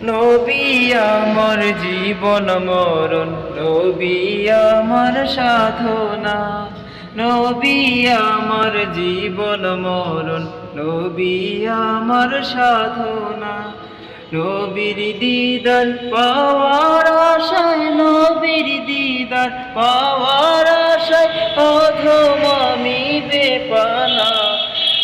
নবী আমার জীবন মরণ, নবী আমার সাধনা, নবী আমার জীবন মরণ, নবী আমার সাধনা। নবীর দিদার পাওয়ার আশায়, নবীর দিদার পাওয়ার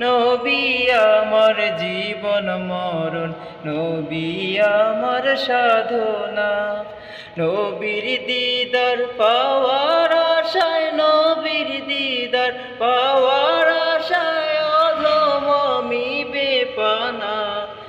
নবী আমার জীবন মরণ নবী আমার সাধনা। নবীর দিদার পাওয়ার আশায় নবীর দিদার পাওয়ার